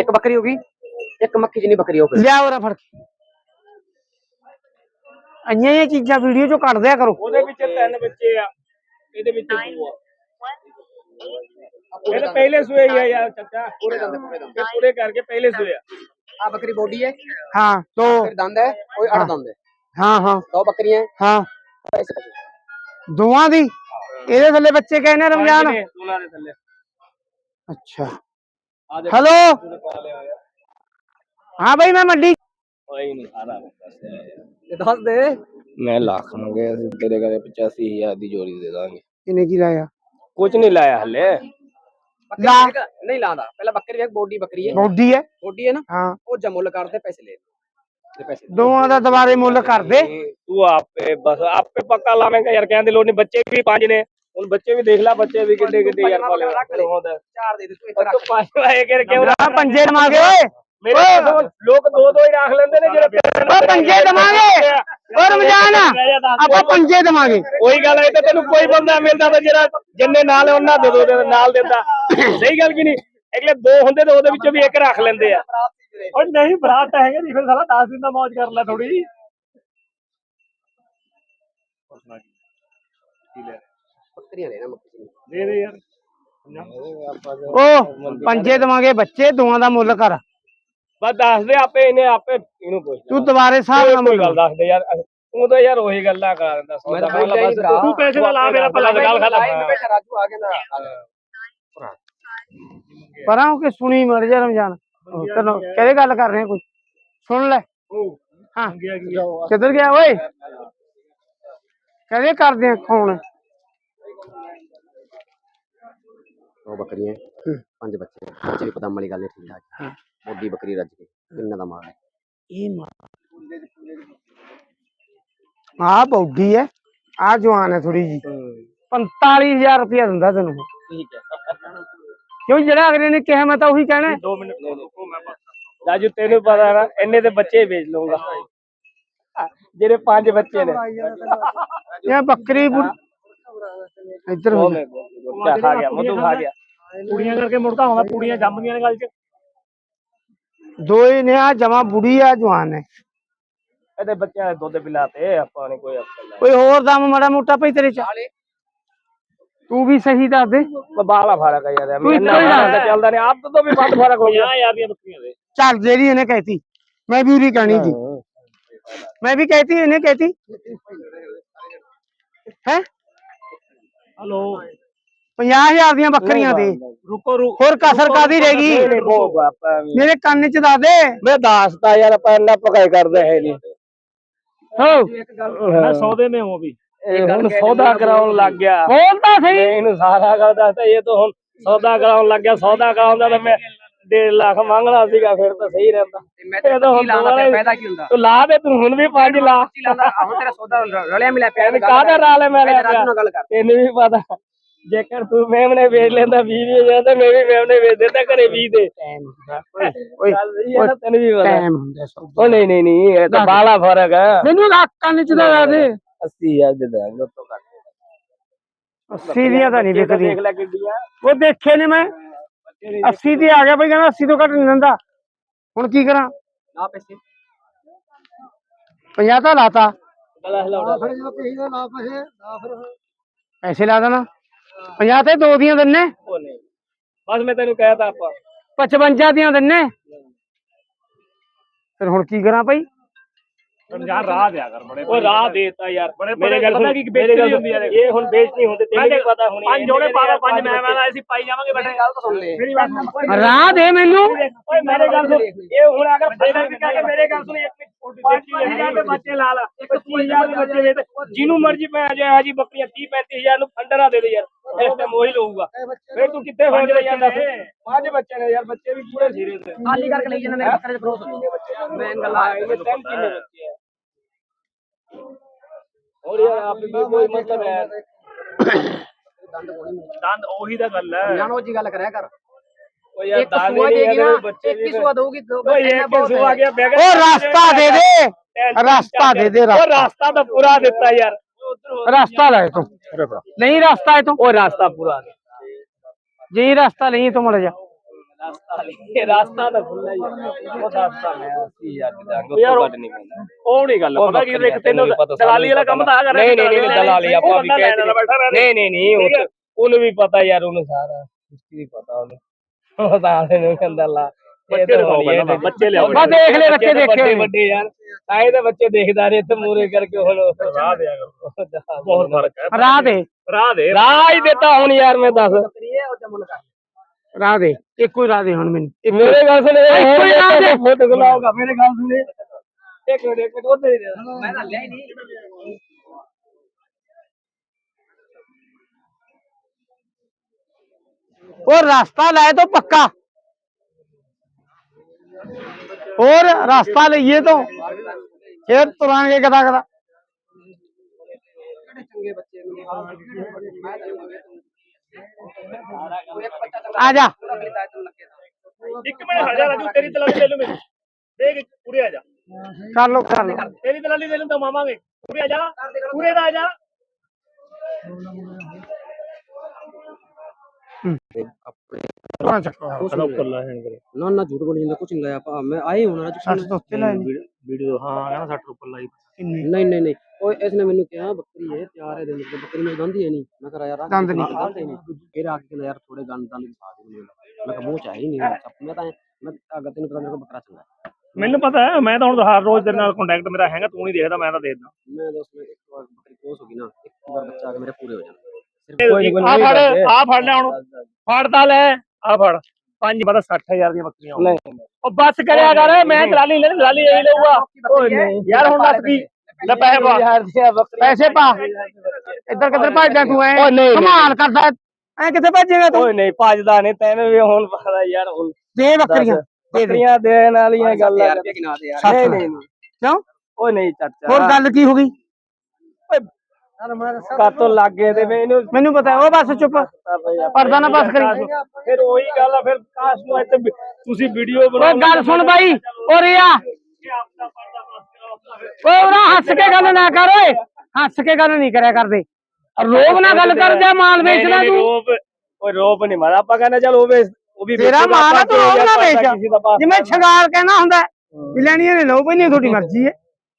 ਇੱਕ ਬੱਕਰੀ ਹੋ ਗਈ ਇੱਕ ਮੱਖੀ ਜਿੰਨੀ ਬੱਕਰੀ ਹੋ ਗਈ ਲਿਆ ਉਹਰਾ ਫੜ ਕੇ ਅੰਨੀਆਂ ਇਹ ਚੀਜ਼ਾਂ ਵੀਡੀਓ ਚੋਂ ਕੱਢ ਦਿਆ ਕਰੋ ਉਹਦੇ ਵਿੱਚ ਤਿੰਨ ਬੱਚੇ ਆ ਇਹਦੇ ਵਿੱਚ ਦੋ ਆ ਇਹ ਤਾਂ ਪਹਿਲੇ ਸੂਏ ਹੀ ਆ ਯਾਰ ਚਾਚਾ ਪੂਰੇ ਦੰਦ ਇਹ ਪੂਰੇ ਕਰਕੇ ਪਹਿਲੇ ਸੂਏ ਆ ਆ ਬੱਕਰੀ ਬੋਡੀ ਹੈ ਹਾਂ ਦੋ ਫਿਰ ਦੰਦ ਹੈ ਕੋਈ ਅੜ ਦੰਦ ਹੈ ਹਾਂ ਹਾਂ ਦੋ ਬੱਕਰੀਆਂ ਹਾਂ ऐसे कर। ਦੋਵਾਂ ਦੀ ਇਹਦੇ ਥੱਲੇ ਬੱਚੇ ਕਹਿੰਦੇ ਰਮਜ਼ਾਨ ਪੰਜ ਨੇ ਦੋਨਾਂ ਦੇ ਥੱਲੇ ਅੱਛਾ ਆ ਦੇ ਹੈਲੋ ਪਾ ਲਿਆ ਹੋਇਆ ਹਾਂ ਭਾਈ ਮੈਂ ਮੰਡੀ ਕੋਈ ਨਹੀਂ ਸਾਰਾ ये दस दे ਮੈਂ ਲੱਖ ਮੰਗੇ ਅਸੀਂ ਤੇਰੇ ਘਰੇ 85000 ਦੀ ਜੋੜੀ ਦੇ ਦਾਂਗੇ ਇਹਨੇ ਕੀ ਲਾਇਆ ਕੁਝ ਨਹੀਂ ਲਾਇਆ ਹਲੇ ਬੱਕਰੀ ਲਾ। ਦੇਖ, ਨਹੀਂ ਲਾਉਂਦਾ ਪਹਿਲਾਂ ਬੱਕਰੀ ਵੇਖ ਬੋਡੀ ਬੱਕਰੀ ਹੈ ਬੋਡੀ ਹੈ ਬੋਡੀ ਹੈ ਨਾ ਹਾਂ ਉਹ ਜਮੁੱਲ ਕਰਦੇ ਪੈਸੇ ਲੈ ਤੇ ਪੈਸੇ ਦੇ। ਦੋਵਾਂ ਦਾ ਦੁਬਾਰੇ ਮੁੱਲ ਕਰ ਦੇ ਤੂੰ ਆਪੇ ਬਸ ਆਪੇ ਪੱਕਾ ਲਾਵੇਂਗਾ ਯਾਰ ਕਹਿੰਦੇ ਲੋੜ ਨਹੀਂ ਬੱਚੇ ਵੀ ਪੰਜ ਨੇ ਹੁਣ ਬੱਚੇ ਵੀ ਦੇਖ ਲੈ ਬੱਚੇ ਵੀ ਕਿੱਡੇ ਕਿੱਡੇ ਯਾਰ ਪਾਲੇ ਹੁੰਦਾ ਚਾਰ ਦੇ ਦੇ ਤੂੰ ਇੱਧਰ ਤੂੰ ਰੱਖ ਪੰਜ ਵਾਏ ਕਿ ਕਿਉਂ ਆ? ਪੰਜੇ ਦਵਾਂਗੇ ਓਏ। ਮੇਰੇ ਕੋਲ ਲੋਕ ਦੋ ਦੋ ਹੀ ਰੱਖ ਲੈਂਦੇ ਨੇ ਜਿਹੜੇ ਓ ਪੰਜੇ ਦਵਾਂਗੇ ਓ ਰਮਜ਼ਾਨ ਆਪਾਂ ਪੰਜੇ ਦਵਾਂਗੇ ਉਹੀ ਗੱਲ ਹੈ ਤੇ ਤੈਨੂੰ ਕੋਈ ਬੰਦਾ ਮਿਲਦਾ ਤਾਂ ਜਿਹੜਾ ਜਿੰਨੇ ਨਾਲ ਉਹਨਾਂ ਦੇ ਦੋ ਦੇ ਨਾਲ ਦਿੰਦਾ। ਸਹੀ ਗੱਲ ਕੀ ਨਹੀਂ? ਅਗਲੇ ਦੋ ਹੁੰਦੇ ਤੇ ਉਹਦੇ ਵਿੱਚੋਂ ਵੀ ਇੱਕ ਰੱਖ ਲੈਂਦੇ ਆ। ਉਹ ਨਹੀਂ ਬਰਾਤ ਤਾਂ ਹੈਗਾ ਨਹੀਂ ਫਿਰ ਸਾਲਾ 10 ਦਿਨ ਦਾ ਮौज ਕਰ ਲੈ ਥੋੜੀ ਲੈ ਨਾ ਮੱਖੀ ਦੇ ਦੇ ਯਾਰ। ਓ ਪੰਜੇ ਦਵਾਂਗੇ ਬੱਚੇ ਦੋਵਾਂ ਦਾ ਮੁੱਲ ਕਰ। ਬਸ ਦੱਸ ਦੇ ਆਪੇ ਇਹਨੇ ਆਪੇ ਇਹਨੂੰ ਪੁੱਛ ਤੂੰ ਦੁਬਾਰੇ ਹਿਸਾਬ ਨਾਲ ਮੁੱਲ ਗੱਲ ਦੱਸ ਦੇ ਯਾਰ। ਤੂੰ ਤਾਂ ਯਾਰ ਉਹੀ ਗੱਲਾਂ ਕਰ ਦਿੰਦਾ ਸੌਦਾ ਤਾਂ ਬਸ ਪੈਸੇ ਦਾ ਲਾ ਮੇਰਾ ਭਲਾ ਗੱਲ ਖਤਮ। ਰਾਜੂ ਆ ਗਿਆ ਨਾ। ਪਰਾਂ ਹੋ ਕੇ ਸੁਣੀ ਮਰ ਜਾ ਰਮਜ਼ਾਨ। ਤੈਨੂੰ ਕਿਹਦੇ ਗੱਲ ਕਰ ਰਹੇ ਕੋਈ? ਸੁਣ ਲੈ। ਹਾਂ। ਕਿੱਧਰ ਗਿਆ ਓਏ? ਕਹਦੇ ਕਰਦੇ ਆ ਕੌਣ ਦੋ ਬੱਕਰੀਆਂ ਪੰਜ ਬੱਚੇ ਬੱਚੇ ਵੀ ਪਤਾਮ ਵਾਲੀ ਗੱਲ ਨਹੀਂ ਠੀਕ ਠਾਕ ਬੋਡੀ ਬੱਕਰੀ ਰੱਜ ਕੇ ਕਿੰਨਾ ਦਾ ਮਾਲ ਹੈ। ਇਹ ਮਾਂ ਆ ਬੌਡੀ ਹੈ। ਆ ਜਵਾਨ ਹੈ ਥੋੜੀ ਜੀ 45000 ਰੁਪਇਆ ਦਿੰਦਾ ਤੈਨੂੰ ਠੀਕ ਹੈ। ਕਿਉਂ ਜਿਹੜਾ ਅਗਲੇ ਨੇ ਕਿਹਾ ਮੈਂ ਤਾਂ ਉਹੀ ਕਹਿਣਾ ਹੈ। 2 ਮਿੰਟ ਰੁਕੋ ਮੈਂ ਬਸ ਰਾਜੂ ਤੈਨੂੰ ਪਤਾ ਨਾ ਇੰਨੇ ਤੇ ਬੱਚੇ ਵੇਚ ਲਊਂਗਾ। ਜਿਹੜੇ ਪੰਜ ਬੱਚੇ ਨੇ। ਇਹ ਬੱਕਰੀ ਬੁ- ਇੱਧਰ ਹੋ ਉਹ ਜਾ। ਮੈਂ ਗੁੱਟਾ ਖਾ ਗਿਆ ਮਧੂ ਖਾ ਗਿਆ। ਕੁੜੀਆਂ ਕਰਕੇ ਮੁੜਦਾ ਹੁੰਦਾ ਕੁੜੀਆਂ ਜੰਮਦੀਆਂ ਨੇ ਗੱਲ 'ਚ। ਦੋ ਹੀ ਨੇ ਆ ਜਮਾ ਬੁੜੀ ਆ ਜਵਾਨ ਹੈ ਇਹਦੇ ਬੱਚਿਆਂ ਦੇ ਦੁੱਧ ਪਿਲਾਤੇ ਆਪਾਂ ਨੇ ਕੋਈ ਅਫਸਰ ਲੈ ਕੋਈ ਹੋਰ ਦਮ ਮਾੜਾ ਮੋਟਾ ਭਈ ਤੇਰੇ ਚ? ਤੂੰ ਵੀ ਸਹੀ ਦੱਸ ਦੇ। ਬਾਲਾ ਫ਼ਰਕ ਹੈ ਯਾਰ ਤੂੰ ਇੰਨਾ ਇੱਕੋ ਹੀ ਫ਼ਰਕ ਲਾ। ਚੱਲਦਾ ਨਹੀਂ ਆਪ ਤੋਂ ਵੀ ਵੱਧ ਫ਼ਰਕ ਹੋ ਗਿਆ। 50000 ਦੀਆਂ ਬੱਕਰੀਆਂ ਦੇ। ਚੱਲ ਜਿਹੜੀ ਇਹਨੇ ਕਹਿਤੀ ਮੈਂ ਵੀ ਉਹਦੀ ਕਹਿਣੀ ਸੀ। ਮੈਂ ਵੀ ਕਹਿਤੀ ਇਹਨੇ ਕਹਿਤੀ। ਹੈ? ਹਲੋ 50000 ਦੀਆਂ ਬੱਕਰੀਆਂ ਦੇ। ਰੁਕੋ ਰੁਕੋ। ਹੋਰ ਕਸਰ ਕਾਦੀ ਰਹਿ ਮੇਰੇ ਕੰਨ ਚ ਦੱਸ ਦੇ। ਮੈਂ ਦੱਸਦਾ ਯਾਰ ਆਪਾਂ ਇੰਨਾ ਪਕਾਈ ਕਰਦੇ ਹੈ ਨਹੀਂ। ਹਾਂ। ਮੈਂ ਸੌਦੇ ਮੇ ਹਾਂ ਵੀ। ਹੁਣ ਸੌਦਾ ਕਰਾਉਣ ਲੱਗ ਗਿਆ। ਬੋਲਦਾ ਸਹੀ। ਇਹਨੂੰ ਸਾਰਾ ਗੱਲ ਦੱਸਦਾ ਇਹ ਤਾਂ ਹੁਣ ਸੌਦਾ ਕਰਾਉਣ ਲੱਗ ਗਿਆ ਸੌਦਾ ਕਰਾਉਂਦਾ ਤਾਂ ਮੈਂ 1.5 ਲੱਖ ਮੰਗਣਾ ਸੀਗਾ ਫਿਰ ਤਾਂ ਸਹੀ ਰਹਿੰਦਾ। ਮੈਂ ਤੇ ਕੀ ਲਾਉਂਦਾ ਫਾਇਦਾ ਕੀ ਹੁੰਦਾ? ਤੂੰ ਲਾ ਦੇ ਤੂੰ ਹੁਣ ਵੀ 5 ਲਾ। ਹੁਣ ਤੇਰਾ ਸੌਦਾ ਰਲਿਆ ਮਿਲਿਆ ਪਿਆ ਕਾਹਦਾ ਰਾਲੇ ਮੈਂ ਰਾਜੂ ਨਾਲ ਗੱਲ ਕਰ। ਤੈਨੂੰ ਵੀ ਪਤਾ। ਜੇਕਰ ਤੂੰ ਮੇਮਣੇ ਵੇਚ ਲੈਂਦਾ 20 ਦੀ ਜਾਂ ਤਾਂ ਮੈਂ ਵੀ ਮੇਮਣੇ ਵੇਚ ਦਿੰਦਾ ਘਰੇ 20 ਦੇ। ਓਏ ਨਾ ਤੈਨੂੰ ਵੀ ਪਤਾ। ਟਾਈਮ ਹੁੰਦਾ ਸੌਦਾ। ਉਹ ਨਹੀਂ ਨਹੀਂ ਨਹੀਂ ਇਹ ਤਾਂ ਬਾਲਾ ਫ਼ਰਕ ਹੈ। ਮੈਨੂੰ ਲੱਖ ਕੰਨ ਚ ਦੱਸ ਦੇ 80000 ਦੇ ਦਾਂਗੇ ਤੋਂ ਘੱਟ। 80 ਦੀਆਂ ਤਾਂ ਨਹੀਂ ਵਿਕਦੀਆਂ। ਦੇਖ ਲੈ ਕਿੱਡੀਆਂ। ਉਹ ਦੇਖੇ ਨੇ ਮੈਂ। 80 ਤੇ ਆ ਗਿਆ ਬਈ ਕਹਿੰਦਾ 80 ਤੋਂ ਘੱਟ ਨਹੀਂ ਦਿੰਦਾ। ਹੁਣ ਕੀ ਕਰਾਂ? ਨਾ ਪੈਸੇ। 50 ਤਾਂ ਲਾਤਾ। ਪੈਸੇ ਲਾ ਦੇਣਾ। 50 ਤੇ ਦੋ ਦੀਆਂ ਦਿੰਨੇ। ਉਹ ਨਹੀਂ। ਬਸ ਮੈਂ ਤੈਨੂੰ ਕਹਿਤਾ ਆਪਾਂ। 55 ਦੀਆਂ ਦਿੰਨੇ। ਫਿਰ ਹੁਣ ਕੀ ਕਰਾਂ ਭਾਈ ਜਿਹਨੂੰ ਮਰਜ਼ੀ ਪੈ ਜਾਏ ਜੀ ਬੱਕਰੀਆਂ 30 35000 ਨੂੰ ਫੰਡਰਾ ਦੇ ਦੇ ਯਾਰ। ਇਸ ਟਾਈਮ ਉਹੀ ਲਊਗਾ। ਫੇਰ ਤੂੰ ਕਿੱਥੇ ਹੋ ਜਾ ਯਾਰ ਦੱਸ। ਪੰਜ ਬੱਚੇ ਨੇ ਯਾਰ ਬੱਚੇ ਵੀ ਪੂਰੇ ਸੀਰੀਅਸ ਨੇ ਖਾਲੀ ਕਰਕੇ ਲਈ ਜਾਂਦੇ ਨੇ ਬੱਕਰੇ ਦੇ ਫਰੋਸ ਬੱਚੇ ਮੈਂ ਗੱਲ ਆ ਇਹ ਟਾਈਮ ਕਿੰਨੇ ਬੱਚੇ ਆ। और यार आप भी कोई मतलब है दंद ਉਹੀ ਦਾ ਗੱਲ ਹੈ ਜਾਨੋ ਜੀ ਗੱਲ ਕਰਿਆ ਕਰ ਉਹ ਯਾਰ ਇੱਕ ਦਾਦੇ ਸੁਆ ਨਹੀਂ ਦੇਗੀ ਨਾ ਅਗਰ ਬੱਚੇ ਇੱਕ ਹੀ ਵੀ ਸੁਆ ਦਊਗੀ ਦੋ ਉਹ ਇੱਕ ਸੁਆ ਗਿਆ ਬੈਗ ਉਹ ਰਸਤਾ ਦੇ ਦੇ ਰਸਤਾ ਦੇ ਦੇ ਉਹ ਰਸਤਾ ਰਾਸਤਾ ਤਾਂ ਪੂਰਾ ਦਿੱਤਾ ਯਾਰ ਰਸਤਾ ਲੈ ਤੂੰ ਨਹੀਂ ਰਸਤਾ ਹੈ ਤੂੰ ਉਹ ਰਾਸਤਾ ਪੂਰਾ ਜੇ ਰਾਸਤਾ ਨਹੀਂ ਤੂੰ ਮੜ ਜਾ ਇਹ ਰਾਸਤਾ ਤਾਂ ਖੁੱਲਾ ਹੀ। ਉਹ ਰਾਸਤਾ ਮੈਂ ਅਸੀਂ ਯਾਰ ਜਾਾਂਗੇ ਉਹ ਕੱਢ ਨਹੀਂ ਪੈਂਦਾ ਉਹ ਨਹੀਂ ਗੱਲ ਪਤਾ ਕੀ ਦੇਖ ਤੈਨੂੰ ਦਲਾਲੀ ਵਾਲਾ ਕੰਮ ਤਾਂ ਆ ਕਰ ਨਹੀਂ ਨਹੀਂ ਨਹੀਂ ਦਲਾਲੀ ਆਪਾਂ ਵੀ ਕਹਿੰਦੇ ਨਹੀਂ ਨਹੀਂ ਨਹੀਂ ਉਹ ਉਹਨੂੰ ਵੀ ਪਤਾ ਯਾਰ ਉਹਨੂੰ ਸਾਰਾ। ਕੁਛ ਵੀ ਪਤਾ ਉਹਨੂੰ। ਉਹ ਤਾਂ ਇਹਨੂੰ ਕਹਿੰਦਾ ਲਾ ਬੱਚੇ ਲਿਆਓ ਬੱਚੇ ਲਿਆਓ ਬਸ ਦੇਖ ਲੈ ਬੱਚੇ ਦੇਖੇ ਵੱਡੇ ਹੋਏ। ਵੱਡੇ ਯਾਰ। ਆਏ ਤਾਂ ਬੱਚੇ ਦੇਖਦਾ ਰਹੇ ਤੇ ਮੂਰੇ ਕਰਕੇ ਹੁਣ ਰਾਹ ਦੇ ਬਹੁਤ ਫ਼ਰਕ ਹੈ। ਰਾਹ ਦੇ। ਰਾਹ ਦੇ। ਰਾਹ ਹੀ ਦਿੱਤਾ ਹੁਣ ਯਾਰ ਮੈਂ ਦੱਸ। ਰਾਹ ਦੇ ਇੱਕੋ ਹੀ ਰਾਹ ਦੇ ਹੁਣ ਮੈਨੂੰ ਮੇਰੇ ਗੱਲ ਸੁਣ ਇੱਕੋ ਹੀ ਰਾਹ ਦੇ ਫੋਟੋ ਖਲਾਉਗਾ ਮੇਰੇ ਗੱਲ ਸੁਣੇ ਇੱਕ ਮਿੰਟ ਇੱਕ ਮਿੰਟ ਉਧਰ ਹੀ ਦੇ ਮੈਂ ਤਾਂ ਲਿਆ ਹੀ ਨਹੀਂ ਉਹ ਰਾਸਤਾ ਲੈ ਤੋ ਪੱਕਾ ਹੋਰ ਰਾਸਤਾ ਲਈਏ ਤੋਂ ਫੇਰ ਤੁਰਾਂਗੇ ਕਦਾ ਕਦਾ ਆ ਜਾ। ਇੱਕ ਮਿੰਟ ਰਾਜੂ ਤੇਰੀ ਦਲਾਲੀ ਲੈ ਲੂ ਮੈਨੂੰ ਦੇਖ ਪੂਰੇ ਆ ਜਾ। ਕਰ ਲੋ ਕਰ ਲੋ ਤੇਰੀ ਦਲਾਲੀ ਲੈ ਲੂ ਤਾਂ ਮਾਵਾਂਗੇ। ਪੂਰੇ ਆ ਜਾ ਪੂਰੇ ਦਾ ਆ ਜਾ। ਨਾ ਨਾ ਝੂਠ ਬੋਲੀ ਜਾਂਦਾ ਨਹੀਂ ਲਾਇਆ ਆਪਾਂ। ਮੈਂ ਆਏ ਹੁਣ ਅੱਜ 60 ਤੋਂ ਉੱਤੇ ਨੇ। ਵੀਡੀਓ ਹਾਂ ਕਹਿੰਦਾ 60 ਰੁਪਏ ਲਾਈ। ਕਿੰਨੀ? ਨਹੀਂ ਨਹੀਂ ਨਹੀਂ। ਉਹ ਇਸਨੇ ਮੈਨੂੰ ਕਿਹਾ ਬੱਕਰੀ ਹੈ ਤਿਆਰ ਹੈ ਦੇ ਬੱਕਰੀ ਮੇਰੇ ਦੰਦ ਹੀ ਨਹੀਂ। ਮੈਂ ਕਿਹਾ ਯਾਰ ਆਹ ਦੰਦ ਨਹੀਂ। ਹੀ ਨਹੀਂ ਫਿਰ ਆ ਕੇ ਯਾਰ ਥੋੜੇ ਗੰਦ ਦੰਦ ਦਿਖਾ ਦੇ ਮੈਨੂੰ। ਮੈਂ ਕਿਹਾ ਮੂੰਹ ਚ ਹੈ ਹੀ ਨਹੀਂ ਮੈਂ ਤਾਂ ਮੈਂ ਅਗਰ ਤੈਨੂੰ ਪਤਾ ਮੇਰੇ ਕੋਲ ਬੱਕਰਾ ਚੰਗਾ। ਮੈਨੂੰ ਪਤਾ ਹੈ ਮੈਂ ਤਾਂ ਹੁਣ ਹਰ ਰੋਜ਼ ਤੇਰੇ ਨਾਲ ਕੰਟੈਕਟ ਮੇਰਾ ਹੈਗਾ ਤੂੰ ਨਹੀਂ ਦੇਖਦਾ ਮੈਂ ਤਾਂ ਦੇਖਦਾ ਮੈਂ ਦੋਸਤ ਮੈਂ ਇੱਕ ਵਾਰ ਬੱਕਰੀ ਕੋਸ ਹੋ ਗਈ ਨਾ ਇੱਕ ਵਾਰ ਬੱਚਾ ਆ ਕੇ ਮੇਰੇ ਪੂਰੇ ਹੋ ਜਾਣ ਆ ਫੜ ਆ ਫੜ ਲੈ ਹੁਣ। ਫੜ ਤਾਂ ਲੈ ਆ ਫੜ। ਪੰਜ ਪਤਾ 60000 ਦੀਆਂ ਬੱਕਰੀਆਂ ਉਹ ਬੱਸ ਕਰਿਆ ਕਰ ਮੈਂ ਦਲਾਲੀ ਲੈ ਦਲਾਲੀ ਇਹ ਲਊਗਾ। ਓਏ ਯਾਰ ਹੁਣ ਦੱਸ ਕੀ ਲੈ ਪੈਸੇ ਪਾ। ਪੈਸੇ ਪਾ। ਇੱਧਰ ਕਿੱਧਰ ਭੱਜਦਾ ਤੂੰ ਐ? ਓਏ ਕਮਾਲ ਕਰਦਾ। ਐ ਕਿੱਥੇ ਭੱਜੇਗਾ ਤੂੰ? ਓਏ ਨਹੀਂ ਭੱਜਦਾ ਨਹੀਂ ਤੈਨੂੰ ਵੀ ਹੁਣ ਪਤਾ ਯਾਰ ਹੁਣ ਦੇ ਬੱਕਰੀਆਂ ਬੱਕਰੀਆਂ ਦੇਣ ਵਾਲੀਆਂ ਗੱਲਾਂ ਨਹੀਂ। ਨਹੀਂ। ਕਿਉਂ? ਓਏ ਨਹੀਂ ਚਾਚਾ। ਹੋਰ ਗੱਲ ਕੀ ਹੋ ਗਈ? ਕਾਤੋਂ ਲੱਗੇ ਤੇ ਮੈਨੂੰ ਮੈਨੂੰ ਪਤਾ ਉਹ ਬਸ ਚੁੱਪ। ਪਰਦਾ ਨਾ ਬਸ ਕਰੀ। ਫਿਰ ਉਹੀ ਗੱਲ ਆ ਫਿਰ ਕਾਸ਼ ਨੂੰ ਇੱਥੇ ਤੁਸੀਂ ਵੀਡੀਓ ਓ ਗੱਲ ਸੁਣ ਬਾਈ ਓ ਰਿਆ ਓ ਉਰਾ ਹੱਸ ਕੇ ਗੱਲ ਨਾ ਕਰ ਓਏ। ਹੱਸ ਕੇ ਗੱਲ ਨਹੀਂ ਕਰਿਆ ਕਰਦੇ। ਰੋਬ ਨਾਲ ਗੱਲ ਕਰ ਜਾ ਮਾਲ ਵੇਚਦਾ ਤੂੰ। ਓਏ ਰੋਪ ਨਹੀਂ ਮਾਰਾ ਆਪਾਂ ਕਹਿੰਦੇ ਚੱਲ ਉਹ ਵੇਚ ਉਹ ਵੀ ਤੇਰਾ ਮਾਲ ਆ ਤੂੰ ਰੋਬ ਨਾ ਵੇਚ। ਜਿਵੇਂ ਸ਼ਿੰਗਾਰ ਕਹਿਣਾ ਹੁੰਦਾ। ਵੀ ਲੈਣੀਆਂ ਨੇ ਲਓ ਬਈ ਨਹੀਂ ਤੁਹਾਡੀ ਮਰਜ਼ੀ ਹੈ।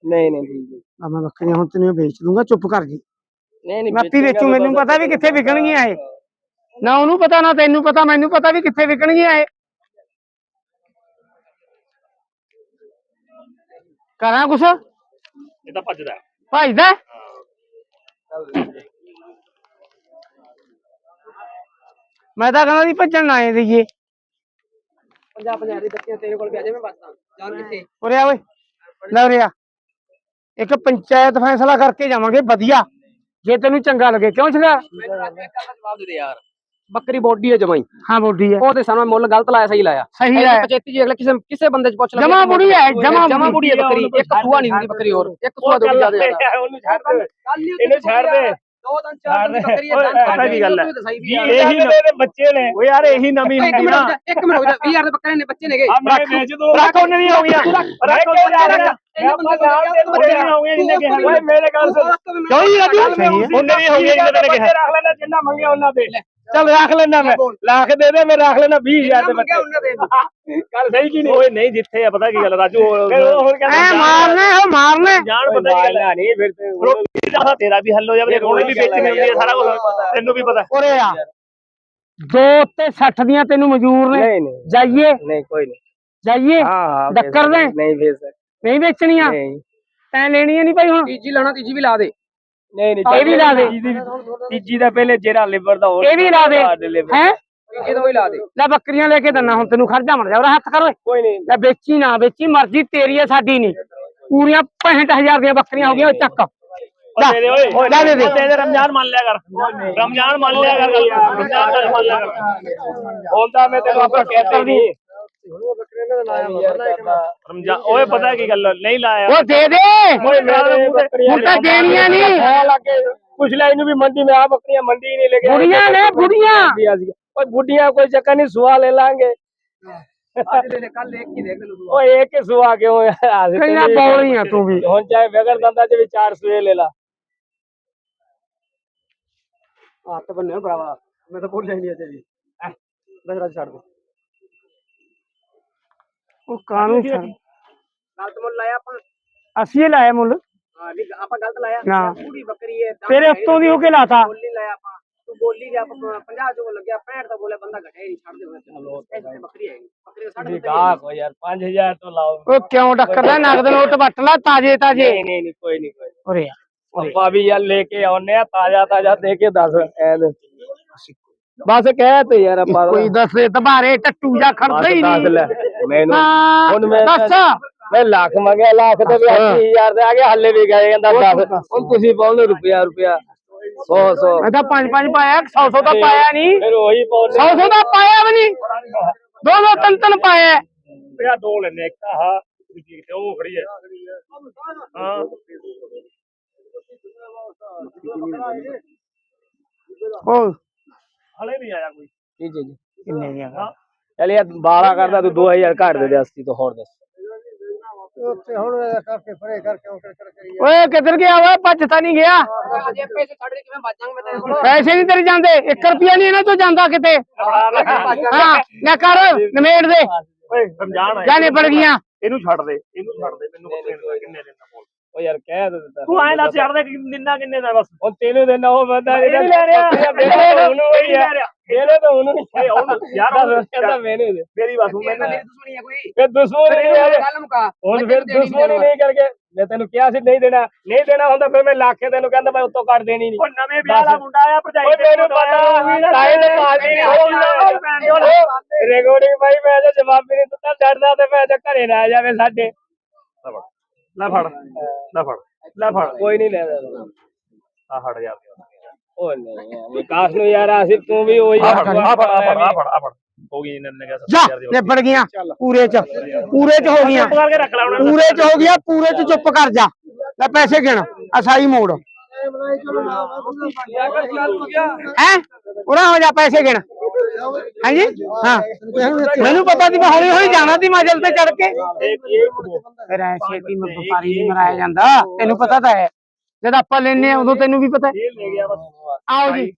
ਨਹੀਂ ਨਹੀਂ। ਆ ਮੈਂ ਬੱਕਰੀਆਂ ਹੁਣ ਤੈਨੂੰ ਵੇਚ ਦੂੰਗਾ ਚੁੱਪ ਕਰ ਜੀ। ਨਹੀਂ ਨਹੀਂ ਮੈਂ ਵੇਚੂ ਮੈਨੂੰ ਪਤਾ ਵੀ ਕਿੱਥੇ ਵਿਕਣਗੀਆਂ ਇਹ। ਨਾ ਉਹਨੂੰ ਪਤਾ ਨਾ ਤੈਨੂੰ ਪਤਾ ਮੈਨੂੰ ਪਤਾ ਵੀ ਕਿੱਥੇ ਵਿਕਣਗੀਆਂ ਇਹ। ਕਰਾਂ ਕੁਛ? ਇਹ ਤਾਂ ਭੱਜਦਾ। ਹੈ। ਭਜਦਾ? ਮੈਂ ਤਾਂ ਕਹਿੰਦਾ ਸੀ ਭੱਜਣ ਨਾ ਆਏ ਦਈਏ ਪੰਜਾਹ ਪੰਜਾਹ ਦੀ ਬੱਕਰੀਆਂ ਤੇਰੇ ਕੋਲ ਵੀ ਆ ਜਾ ਮੈਂ ਬਸਦਾ ਜਾਨ ਕਿੱਥੇ? ਉਰੇ ਆ ਓਏ। ਲੈ ਉਰੇ ਆ। ਇੱਕ ਪੰਚਾਇਤ ਫੈਸਲਾ ਕਰਕੇ ਜਾਵਾਂਗੇ ਵਧੀਆ। ਜੇ ਤੈਨੂੰ ਚੰਗਾ ਲੱਗੇ ਕਿਉਂ ਚੰਗਾ? ਮੈਨੂੰ ਰਾਜੂ ਇੱਕ ਗੱਲ ਦਾ ਜਵਾਬ ਦੇ ਦੇ ਯਾਰ। ਬੱਕਰੀ ਬੋਡੀ ਹੈ ਜਮਾਈ। ਹਾਂ ਬੋਡੀ ਹੈ। ਉਹ ਤੇ ਸਾਨੂੰ ਮੁੱਲ ਗਲਤ ਲਾਇਆ ਸਹੀ ਲਾਇਆ। ਸਹੀ ਹੈ 75 ਜੀ ਅਗਲੇ ਕਿਸੇ ਕਿਸੇ ਬੰਦੇ ਚ ਪੁੱਛ ਲੈ ਜਮਾਂ ਬੁੜੀ ਹੈ, ਜਮਾਂ ਜਮਾ ਬੁੜੀ। ਹੈ ਬੱਕਰੀ। ਇੱਕ ਸੂਆ ਨਹੀਂ ਹੁੰਦੀ ਬੱਕਰੀ ਹੋਰ। ਇੱਕ ਸੂਆ ਦੋ ਜ਼ਿਆਦਾ ਜ਼ਿਆਦਾ। ਉਹਨੂੰ ਛੱਡ ਦੇ। ਇਹਨੂੰ ਛੱਡ ਦੇ। ਦੋ ਦਿਨ ਚਾਰ ਦਿਨ ਬੱਕਰੀ ਓਏ, ਪਤਾ ਕੀ ਗੱਲ ਹੈ? ਇਹੀ ਇਹਦੇ ਬੱਚੇ ਨੇ। ਓ ਯਾਰ ਇਹੀ ਨਵੀਂ ਇੱਕ ਹੁੰਦੀ ਨਾ ਮਿੰਟ ਇੱਕ ਮਿੰਟ ਹੋ ਜਾ 20000 ਦੇ ਬੱਕਰੇ ਨੇ ਬੱਚੇ ਨੇਗੇ। ਆ ਦੋ ਰੱਖ ਉਹਨੇ ਨਹੀਂ ਹੋਈਆਂ ਰੱਖ ਉਹਨੇ ਨਹੀਂ ਮੇਰੇ ਉਹਨੇ ਨਹੀਂ ਹੋਈਆਂ ਜਿੰਨੇ ਤੈਨੇ ਕਿਹਾ। ਦੇ ਚੱਲ ਰੱਖ ਲੈਣਾ ਮੈਂ। ਲੱਖ ਦੇ ਦੇ ਮੈਂ ਰੱਖ ਲੈਣਾ 20000 ਦੇ ਬੱਚੇ। ਗੱਲ ਸਹੀ ਕੀ ਨਹੀਂ? ਓਏ ਨਹੀਂ ਜਿੱਥੇ ਆ ਪਤਾ ਕੀ ਗੱਲ ਰਾਜੂ ਹੋਰ ਕਹਿੰਦਾ ਐ ਮਾਰਨੇ ਉਹ ਮਾਰਨੇ ਜਾਣ ਪਤਾ ਕੀ ਗੱਲ ਨਹੀਂ ਫਿਰ ਤੇ ਤੇਰਾ ਵੀ ਹੱਲ ਹੋ ਜਾਵੇ ਰੋਣੇ ਵੀ ਵੇਚਣੀ ਹੁੰਦੀ ਹੈ ਸਾਰਾ ਕੁਝ ਤੈਨੂੰ ਵੀ ਪਤਾ। ਉਰੇ ਆ। ਦੋ ਤੇ 60 ਦੀਆਂ ਤੈਨੂੰ ਮਨਜ਼ੂਰ ਨੇ। ਨਹੀਂ ਨਹੀਂ। ਜਾਈਏ। ਨਹੀਂ ਕੋਈ ਨਹੀਂ। ਜਾਈਏ। ਹਾਂ ਹਾਂ ਡੱਕਰ ਦੇ। ਨਹੀਂ ਵੇਚ ਨਹੀਂ ਵੇਚਣੀਆਂ। ਨਹੀਂ। ਤੈਂ ਲੈਣੀਆਂ ਨਹੀਂ ਭਾਈ ਹੁਣ। ਤੀਜੀ ਲਾਣਾ ਤੀਜੀ ਵੀ ਲਾ ਦੇ। ਨਹੀਂ ਨਹੀਂ ਇਹ ਵੀ ਲਾ ਦੇ। ਤੀਜੀ ਦੀ- ਪਹਿਲੇ ਜਿਹੜਾ ਲਿਵਰ ਦਾ ਹੋਰ ਇਹ ਵੀ ਲਾ ਦੇ। ਹੈ ਤੀਜੀ ਤੋਂ ਹੀ? ਲਾ ਦੇ। ਲੈ ਬੱਕਰੀਆਂ ਲੈ ਕੇ ਦੰਨਾ ਹੁਣ ਤੈਨੂੰ ਖਰਚਾ ਮਰ ਜਾ ਉਹਦਾ ਹੱਥ ਕਰ। ਓਏ ਕੋਈ ਨਹੀਂ। ਲੈ ਵੇਚੀ ਨਾ ਵੇਚੀ ਮਰਜ਼ੀ ਤੇਰੀ ਹੈ ਸਾਡੀ ਨਹੀਂ। ਪੂਰੀਆਂ 65000 ਦੀਆਂ ਬੱਕਰੀਆਂ ਹੋ ਗਈਆਂ ਚੱਕ। ਦੇ ਦੇ ਓਏ। ਲੈ ਦੇ ਦੇ। ਦੇ ਰਮਜ਼ਾਨ ਮੰਨ ਲਿਆ ਕਰ। ਰਮਜ਼ਾਨ ਮੰਨ ਲਿਆ ਕਰ ਰਮਜ਼ਾਨ ਮੰਨ ਲਿਆ ਕਰ। ਹੁਣ ਤਾਂ ਮੈਂ ਤੈਨੂੰ ਆਪਾਂ ਕਹਿਤਾ ਨਹੀਂ। ਰਮਜ਼ਾਨ ਓਏ ਪਤਾ ਕੀ ਗੱਲ ਨਹੀਂ ਲਾਇਆ। ਉਹ ਦੇ ਦੇ। ਓਏ ਮੇਰੇ ਬੱਕਰੀਆਂ ਹੁਣ ਤਾਂ ਦੇਣੀਆਂ ਨਹੀਂ। ਪੁੱਛ ਲੈ ਇਹਨੂੰ ਵੀ ਮੰਡੀ में आ ਬੱਕਰੀਆਂ ਮੰਡੀ ਨਹੀਂ ਲੈ ਕੇ ਬੁੜੀਆਂ ਨੇ ਬੁੜੀਆਂ ਓਏ ਬੁੱਢੀਆਂ ਕੋਈ ਚੱਕਰ ਨਹੀਂ ਸੁਆ ਲੈ ਲਾਂਗੇ। ਅੱਜ ਲੈ ਲੈ ਕੱਲ ਇੱਕ ਹੀ ਦੇਖ ਲੈ ਓਏ ਇੱਕ ਹੀ ਸੁਆ ਕਿਉਂ ਯਾਰ ਕਈਆਂ ਬੌਲੀਆਂ ਤੂੰ ਵੀ। ਹੁਣ ਚਾਹੇ ਬਗਰ ਦੰਦਾ ਚ ਵੀ ਚਾਰ ਸੂਏ ਲੈ ਲਾ। ਹੱਥ ਬੰਨਿਓ ਭਰਾਵਾ। ਮੈਂ ਤਾਂ ਭੁੱਲ ਜਾਣੀ ਅਜੇ ਵੀ। ਬਸ ਰਾਜ ਛੱਡ ਦੇ। ਉਹ ਕਾਨੂੰ ਛੱਡ ਗਲਤ ਮੁੱਲ ਲਾਇਆ ਆਪਾਂ? ਅਸੀਂ ਇਹ ਲਾਇਆ ਮੁੱਲ। ਹਾਂ ਵੀ ਆਪਾਂ ਗਲਤ ਲਾਇਆ? ਨਾ ਪੂਰੀ ਬੱਕਰੀ ਹੈ ਤੇਰੇ ਉੱਤੋਂ ਦੀ ਹੋ ਕੇ ਲਾਤਾ। ਨਹੀਂ ਲਾਇਆ ਆਪਾਂ। ਤੂੰ ਬੋਲੀ ਗਿਆ 50 ਚੋਂ ਲੱਗਿਆ 65 ਤੋਂ ਬੋਲੇ ਬੰਦਾ ਘਟਿਆ ਹੀ ਨਹੀਂ ਛੱਡ ਦੇ ਇਸ ਤੇ ਬੱਕਰੀ ਹੈ ਬੱਕਰੀ ਦਾ ਸਾਢੇ ਗਾਹ ਕੋ ਯਾਰ 5000 ਤੋਂ ਲਾਓ। ਉਹ ਕਿਉਂ ਟੱਕਰਦਾ ਨਗਦ ਨੋਟ ਵੱਟ ਲਾ ਤਾਜੇ ਤਾਜੇ। ਨਹੀਂ ਨਹੀਂ ਨਹੀਂ ਕੋਈ ਨਹੀਂ ਕੋਈ ਨੀ। ਆ ਆਪਾਂ ਵੀ ਯਾਰ ਲੈ ਕੇ ਆਉਨੇ ਆ ਤਾਜ਼ਾ ਤਾਜ਼ਾ ਦੇ ਕੇ ਦੱਸ ਐ ਦੇ। ਬਸ ਕਹਿ ਤੇ ਯਾਰ ਆਪਾਂ ਕੋਈ ਦੱਸੇ ਦਬਾਰੇ ਟੱਟੂ ਜਾ ਖੜਦਾ ਹੀ ਨਹੀਂ। ਮੈਨੂੰ। ਹਾਂ, ਹੁਣ ਮੈਂ ਦੱਸ। ਮੈਂ ਲੱਖ ਮੰਗਿਆ ਲੱਖ ਤੇ ਵੀ 80000 ਦੇ ਆ ਗਿਆ ਹੱਲੇ ਵੀ ਗਏ ਕਹਿੰਦਾ 10 ਹੁਣ ਤੁਸੀਂ ਪਾਉਂਦੇ ਰੁਪਿਆ ਰੁਪਿਆ। 100 100 ਮੈਂ ਤਾਂ ਪੰਜ ਪੰਜ ਪਾਇਆ 100 100 ਤਾਂ ਪਾਇਆ ਨਹੀਂ ਫਿਰ ਉਹੀ ਪਾਉਂਦੇ। 100 100 ਤਾਂ ਪਾਇਆ ਵੀ ਨਹੀਂ ਦੋ ਦੋ ਤਿੰਨ ਤਿੰਨ ਪਾਇਆ। ਪਿਆ ਦੋ ਲੈਨੇ ਇੱਕ ਆਹ ਦੂਜੀ ਤੇ ਉਹ ਖੜੀ ਹੈ। ਹਾਂ। ਉਹ ਹਲੇ ਨਹੀਂ ਆਇਆ ਕੋਈ। ਜੀ ਜੀ ਕਿੰਨੇ ਦੀਆਂ ਚੱਲ ਯਾਰ ਬਾਲਾ ਕਰਦਾ ਤੂੰ 2000 ਘੱਟ ਦੇ ਦੇ 80 ਤੋਂ ਹੋਰ ਦੱਸ। ਓਏ ਕਿੱਧਰ ਗਿਆ ਓਏ ਭੱਜ ਤਾਂ ਨਹੀਂ ਗਿਆ ਜੇ ਪੈਸੇ ਛੱਡ ਦੇ ਕਿਵੇਂ ਬਚਾਂਗੇ ਮੈਂ ਤੇਰੇ ਕੋਲ ਪੈਸੇ ਨਹੀਂ ਤੇਰੇ ਜਾਂਦੇ। 1 ਰੁਪਿਆ ਨਹੀਂ ਇਹਨਾਂ ਤੋਂ ਜਾਂਦਾ ਕਿਤੇ। ਹਾਂ ਨਾ ਕਰ ਨਮੇੜ ਦੇ। ਓਏ ਆਇਆ ਜਾਨੇ ਪੜ ਗਈਆਂ। ਇਹਨੂੰ ਛੱਡ ਦੇ ਇਹਨੂੰ ਛੱਡ ਦੇ ਮੈਨੂੰ ਕਿੰਨੇ ਦਿਨ? ਦਾ ਬੋਲ ਓ ਯਾਰ ਕਹਿ ਦੇ ਦਿੱਤਾ ਤੂੰ ਐਂ ਦੱਸ ਛੱਡ ਦੇ ਨਿੰਨਾ ਕਿੰਨੇ ਦਾ ਬਸ। ਹੁਣ ਤੈਨੂੰ ਦੇਣਾ ਉਹ ਬੰਦਾ ਇਹਦਾ ਲੈ ਰਿਹਾ। ਉਹਨੂੰ ਹੀ ਲੈ ਰਿਹਾ। ਇਹਨੇ ਤਾਂ ਉਹਨੂੰ ਨਹੀਂ ਯਾਰ ਕਹਿੰਦਾ ਮੈਨੂੰ ਦੇ। ਮੇਰੀ ਬਸ ਮੇਰੇ ਨਾਲ ਮੇਰੀ ਦੁਸ਼ਮਣੀ ਹੈ ਕੋਈ। ਫਿਰ ਦੁਸ਼ਮਣ ਨਹੀਂ ਹੈ ਗੱਲ ਮੁਕਾ। ਹੁਣ ਫਿਰ ਦੁਸ਼ਮਣ ਨਹੀਂ ਕਰਕੇ ਮੈਂ ਤੈਨੂੰ ਕਿਹਾ ਸੀ ਨਹੀਂ ਦੇਣਾ ਨਹੀਂ ਦੇਣਾ ਹੁੰਦਾ ਫਿਰ ਮੈਂ ਲੱਖ ਤੈਨੂੰ ਕਹਿੰਦਾ ਮੈਂ ਉੱਤੋਂ ਕੱਟ ਦੇਣੀ ਨਹੀਂ। ਉਹ ਨਵੇਂ ਵਿਆਹ ਵਾਲਾ ਮੁੰਡਾ ਆਇਆ ਭਰਜਾਈ ਤੈਨੂੰ ਪਤਾ ਤਾਏ ਦੇ ਮਾਲੀ ਨਹੀਂ ਰਿਕਾਰਡਿੰਗ ਭਾਈ ਮੈਂ ਜੇ ਜਵਾਬ ਵੀ ਨਹੀਂ ਦਿੱਤਾ ਡਰਦਾ ਤੇ ਮੈਂ ਜੇ ਘਰੇ ਨਾ ਆ ਜਾਵੇ ਸਾਡੇ। ਲੈ ਫੜ। ਲੈ ਫੜ। ਲੈ ਫੜ। ਕੋਈ ਨਹੀਂ ਲੈ ਆ ਫੜ ਜਾ ਉਹ ਨਹੀਂ ਵਿਕਾਸ ਨੂੰ ਯਾਰ ਅਸੀਂ ਤੂੰ ਵੀ ਉਹੀ ਆ ਫੜ ਆ ਫੜ ਆ ਫੜ ਆ ਫੜ ਹੋ ਗਈ ਇਹਨਾਂ ਨੇ ਜਾ ਨਿਬੜ ਗਈਆਂ ਪੂਰੇ ਚ ਪੂਰੇ ਚ ਹੋ ਗਈਆਂ। ਕਰਕੇ ਰੱਖ ਲੈ ਹੁਣ। ਪੂਰੇ ਚ ਹੋ ਗਿਆ ਪੂਰੇ ਚ ਚੁੱਪ ਕਰ ਜਾ। ਲੈ ਪੈਸੇ ਗਿਣ ਅਸਾਈ ਮੋੜ। ਹੈ? ਉਰਾ ਹੋ ਜਾ ਪੈਸੇ ਗਿਣ। ਹਾਂਜੀ? ਹਾਂ। ਮੈਨੂੰ ਪਤਾ ਸੀ ਮੈਂ ਹੌਲੀ ਹੌਲੀ ਜਾਣਾ ਸੀ ਮਾਜਲ ਤੇ ਚੜ ਕੇ। ਫਿਰ ਐ ਛੇਤੀ ਮੈਂ ਵਪਾਰੀ ਨਹੀਂ ਮਰਾਇਆ ਜਾਂਦਾ। ਤੈਨੂੰ ਪਤਾ ਤਾਂ ਹੈ। ਜਦ ਆਪਾਂ ਲੈਨੇ ਆ ਉਦੋਂ ਤੈਨੂੰ ਵੀ ਪਤਾ ਹੈ। ਲੈ ਗਿਆ ਬਸ। ਆਓ ਜੀ।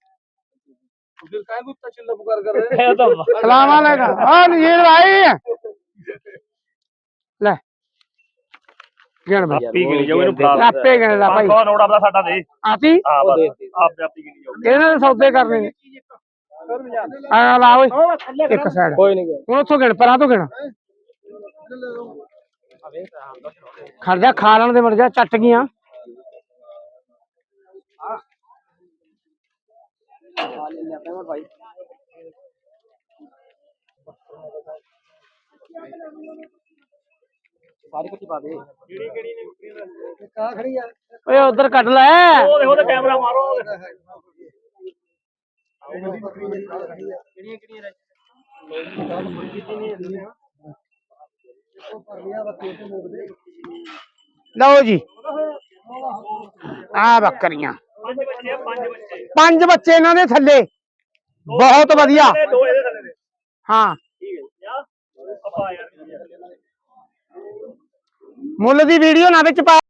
ਸਲਾਮ ਅਲੈਕਮ। ਹਾਂ ਨਜ਼ੀਰ ਭਾਈ ਲੈ। ਗਿਣ ਬਈ। ਆਪੀ ਗਿਣੀ ਜਾਓ ਇਹਨੂੰ ਫੜਾ ਆਪੇ ਗਿਣ ਲੈ ਭਾਈ। 500 ਨੋਟ ਆਪਦਾ ਸਾਡਾ ਦੇ। ਆਤੀ ਆਪ ਆਪੀ ਗਿਣੀ ਜਾਓ। ਇਹਨਾਂ ਦੇ ਸੌਦੇ ਕਰਨੇ ਨੇ। ਆ ਲਾ ਓਏ ਇੱਕ ਸਾਈਡ ਕੋਈ ਨਹੀਂ ਹੁਣ ਉੱਥੋਂ ਗਿਣ ਪਰਾਂ ਤੋਂ ਗਿਣ। ਖੜ ਜਾ ਖਾ ਲੈਣ ਦੇ ਮਰ ਜਾ ਚੱਟ ਗਈਆਂ। ਸਾਰੀ ਕੱਟੀ ਪਾ ਦੇ। ਓਏ ਉਧਰ ਕੱਢ ਲੈ। ਉਹ ਦੇਖੋ ਤੇ ਕੈਮਰਾ ਮਾਰੋ। ਲਓ ਜੀ। ਆ ਬੱਕਰੀਆਂ। ਪੰਜ ਬੱਚੇ ਆ, ਪੰਜ ਬੱਚੇ। ਪੰਜ ਬੱਚੇ ਇਹਨਾਂ ਦੇ ਥੱਲੇ। ਬਹੁਤ ਵਧੀਆ। ਇਹ ਦੋ ਇਹਦੇ ਥੱਲੇ। ਦੇ ਹਾਂ। ਠੀਕ ਹੈ ਜਾ। ਆਪਾਂ ਯਾਰ ਮੁੱਲ ਦੀ ਵੀਡੀਓ ਨਾ ਵਿੱਚ ਪਾ